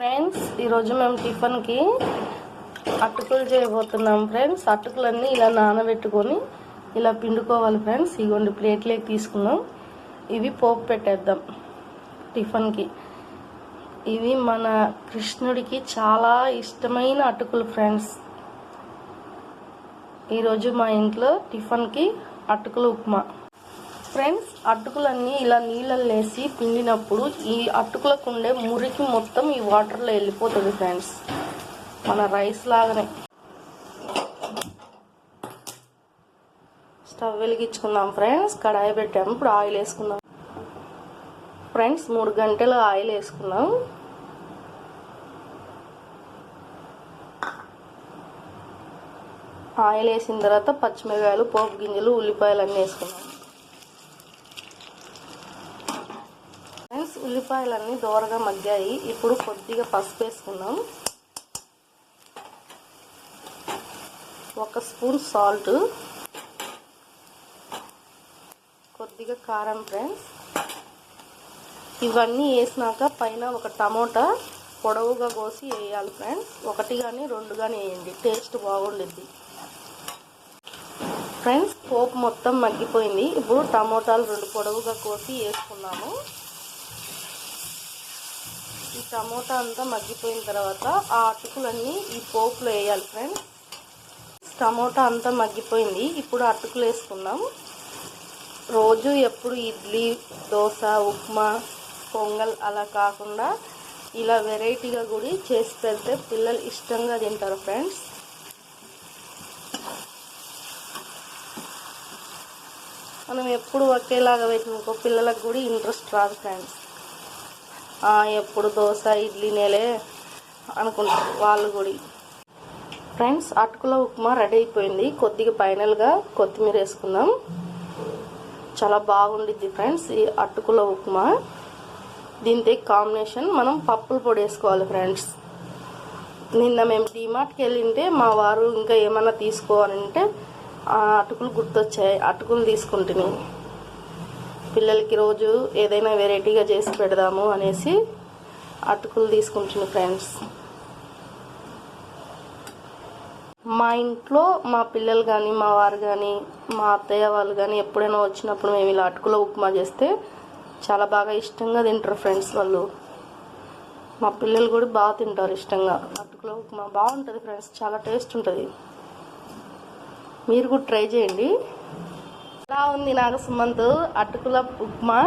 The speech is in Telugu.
ఫ్రెండ్స్ ఈరోజు మేము టిఫిన్కి అటుకులు చేయబోతున్నాం ఫ్రెండ్స్. అటుకులన్నీ ఇలా నానబెట్టుకొని ఇలా పిండుకోవాలి ఫ్రెండ్స్. ఇగోండి ప్లేట్లోకి తీసుకున్నాం ఇవి పోపు పెట్టేద్దాం టిఫిన్కి. ఇవి మన కృష్ణుడికి చాలా ఇష్టమైన అటుకులు ఫ్రెండ్స్. ఈరోజు మా ఇంట్లో టిఫిన్కి అటుకులు ఉప్మా. ఫ్రెండ్స్ అటుకులన్నీ ఇలా నీళ్ళల్లో వేసి పిండినప్పుడు ఈ అటుకులకు ఉండే మురికి మొత్తం ఈ వాటర్లో వెళ్ళిపోతుంది ఫ్రెండ్స్. మన రైస్ లాగానే. స్టవ్ వెలిగించుకుందాం ఫ్రెండ్స్ కడాయి పెట్టాము ఇప్పుడు ఆయిల్ వేసుకుందాం. ఫ్రెండ్స్ మూడు గంటలు ఆయిల్ వేసుకుందాం. ఆయిల్ వేసిన తర్వాత పచ్చిమిరకాయలు పోపు గింజలు ఉల్లిపాయలు అన్నీ వేసుకున్నాం ఉల్లిపాయలన్నీ దోరగా మగ్గాయి. ఇప్పుడు కొద్దిగా పసుపు వేసుకుందాం. ఒక స్పూన్ సాల్ట్. కొద్దిగా కారం ఫ్రెండ్స్. ఇవన్నీ వేసినాక పైన ఒక టమోటా పొడవుగా కోసి వేయాలి ఫ్రెండ్స్. ఒకటి కానీ రెండు కానీ వేయండి. టేస్ట్ బాగుండిద్ది. ఫ్రెండ్స్ పోపు మొత్తం మగ్గిపోయింది. ఇప్పుడు టమోటాలు రెండు పొడవుగా కోసి వేసుకున్నాము. ఈ టమోటా అంతా మగ్గిపోయిన తర్వాత ఆ అటుకులన్నీ ఈ పోపులో వేయాలి ఫ్రెండ్స్ టమోటా అంతా మగ్గిపోయింది. ఇప్పుడు అటుకులు వేసుకుందాం. రోజు ఎప్పుడు ఇడ్లీ దోశ ఉప్మా పొంగల్ అలా కాకుండా ఇలా వెరైటీగా కూడా చేసి పెడితే పిల్లలు ఇష్టంగా తింటారు ఫ్రెండ్స్ మనం ఎప్పుడు ఒకేలాగా పెట్టినకో పిల్లలకు కూడా ఇంట్రెస్ట్ రాదు ఫ్రెండ్స్ ఎప్పుడు దోశ ఇడ్లీ నేలే అనుకుంటారు వాళ్ళు కూడా ఫ్రెండ్స్ అటుకుల ఉప్మా రెడీ అయిపోయింది. కొద్దిగా ఫైనల్గా కొత్తిమీర వేసుకుందాం. చాలా బాగుండిద్ది ఫ్రెండ్స్ ఈ అటుకుల ఉప్మా. దీంతో కాంబినేషన్ మనం పప్పుల పొడి వేసుకోవాలి ఫ్రెండ్స్. నిన్న మేము డిమార్ట్కి వెళ్ళింటే మా వారు ఇంకా ఏమన్నా తీసుకోవాలంటే అటుకులు గుర్తొచ్చాయి. అటుకులు తీసుకుంటున్నాయి పిల్లలకి రోజు ఏదైనా వెరైటీగా చేసి పెడదాము అనేసి అటుకులు తీసుకుంటున్నాను ఫ్రెండ్స్. మా ఇంట్లో మా పిల్లలు కానీ మా వారు కానీ మా అత్తయ్య వాళ్ళు కానీ ఎప్పుడైనా వచ్చినప్పుడు మేము ఇలా అటుకుల ఉప్మా చేస్తే చాలా బాగా ఇష్టంగా తింటారు ఫ్రెండ్స్ వాళ్ళు. మా పిల్లలు కూడా బాగా తింటారు ఇష్టంగా. అటుకుల ఉప్మా బాగుంటుంది ఫ్రెండ్స్ చాలా టేస్ట్ ఉంటుంది. మీరు కూడా ట్రై చేయండి. ఉంది నాగ సుమంత్ అటుకుల ఉప్మా.